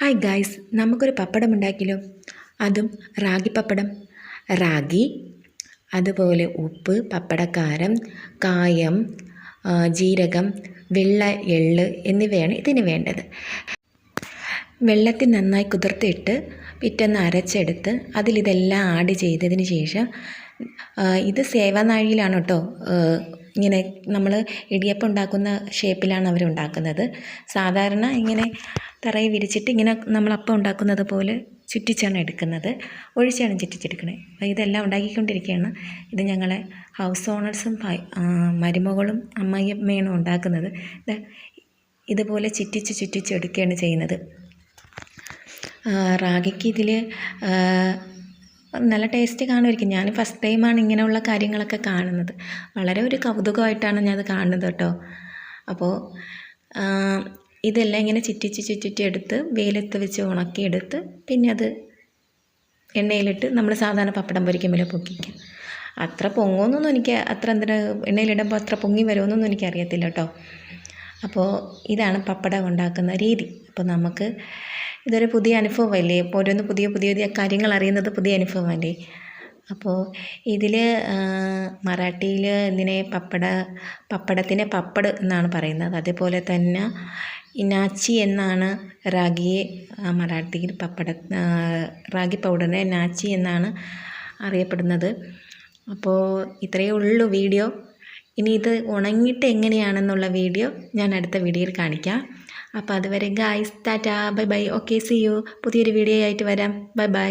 Hi guys നമുക്കൊരു പപ്പടം ഉണ്ടാക്കിയല്ലോ. അതും റാഗി പപ്പടം. റാഗി അതുപോലെ ഉപ്പ് പപ്പടക്കാരം കായം ജീരകം വെള്ള എള്ള് എന്നിവയാണ് ഇതിന് വേണ്ടത്. വെള്ളത്തിൽ നന്നായി കുതിർത്തിട്ട് പിറ്റൊന്ന് അരച്ചെടുത്ത് അതിലിതെല്ലാം ആഡ് ചെയ്തതിന് ശേഷം ഇത് സേവനാഴിയിലാണ് കേട്ടോ. ഇങ്ങനെ നമ്മൾ ഇടിയപ്പം ഉണ്ടാക്കുന്ന ഷേപ്പിലാണ് അവർ ഉണ്ടാക്കുന്നത്. സാധാരണ ഇങ്ങനെ തറയിൽ വിരിച്ചിട്ട് ഇങ്ങനെ നമ്മൾ അപ്പം ഉണ്ടാക്കുന്നത് പോലെ ചുറ്റിച്ചാണ് എടുക്കുന്നത്. ഒഴിച്ചാണ് ചുറ്റിച്ചെടുക്കുന്നത് അപ്പോൾ ഇതെല്ലാം ഉണ്ടാക്കിക്കൊണ്ടിരിക്കുകയാണ്. ഇത് ഞങ്ങളെ ഹൗസ് ഓണേഴ്സും മരുമകളും അമ്മയമ്മയാണ് ഉണ്ടാക്കുന്നത്. ഇത് ഇതുപോലെ ചുറ്റിച്ച് ചുറ്റിച്ചെടുക്കുകയാണ് ചെയ്യുന്നത്. ആ, റാഗിക്ക് ഇതിൽ നല്ല ടേസ്റ്റ് കാണുമായിരിക്കും. ഞാൻ ഫസ്റ്റ് ടൈമാണ് ഇങ്ങനെയുള്ള കാര്യങ്ങളൊക്കെ കാണുന്നത്. വളരെ ഒരു കൗതുകമായിട്ടാണ് ഞാനത് കാണുന്നത് കേട്ടോ. അപ്പോൾ ഇതെല്ലാം ഇങ്ങനെ ചുറ്റിച്ച് ചുറ്റിച്ച് എടുത്ത് വെയിലത്ത് വെച്ച് ഉണക്കിയെടുത്ത് പിന്നെ അത് എണ്ണയിലിട്ട് നമ്മൾ സാധാരണ പപ്പടം പൊരിക്കും പോലെ പൊക്കിക്കുക അത്ര പൊങ്ങുമെന്നൊന്നും എനിക്ക് അത്ര എന്തിനാ എണ്ണയിലിടുമ്പോൾ അത്ര പൊങ്ങി വരുമെന്നൊന്നും എനിക്കറിയത്തില്ല കേട്ടോ. അപ്പോൾ ഇതാണ് പപ്പടം ഉണ്ടാക്കുന്ന രീതി. അപ്പോൾ നമുക്ക് ഇതൊരു പുതിയ അനുഭവമല്ലേ? ഇപ്പോൾ ഓരോന്ന് പുതിയ പുതിയ പുതിയ കാര്യങ്ങൾ അറിയുന്നത് പുതിയ അനുഭവമല്ലേ? അപ്പോൾ ഇതിൽ മറാഠിയിൽ ഇതിനെ പപ്പട പപ്പടത്തിനെ പപ്പട് എന്നാണ് പറയുന്നത്. അതേപോലെ തന്നെ ഇനാച്ചി എന്നാണ് റാഗിയെ മറാഠിയിൽ പപ്പട റാഗി പൗഡറിനെ നാച്ചി എന്നാണ് അറിയപ്പെടുന്നത്. അപ്പോൾ ഇത്രയേ ഉള്ളൂ വീഡിയോ. ഇനി ഇത് ഉണങ്ങിയിട്ട് എങ്ങനെയാണെന്നുള്ള വീഡിയോ ഞാൻ അടുത്ത വീഡിയോയിൽ കാണിക്കാം. അപ്പോൾ അതുവരെ guys ta-ta bye bye. Okay see you പുതിയൊരു വീഡിയോ ആയിട്ട് വരാം. Bye bye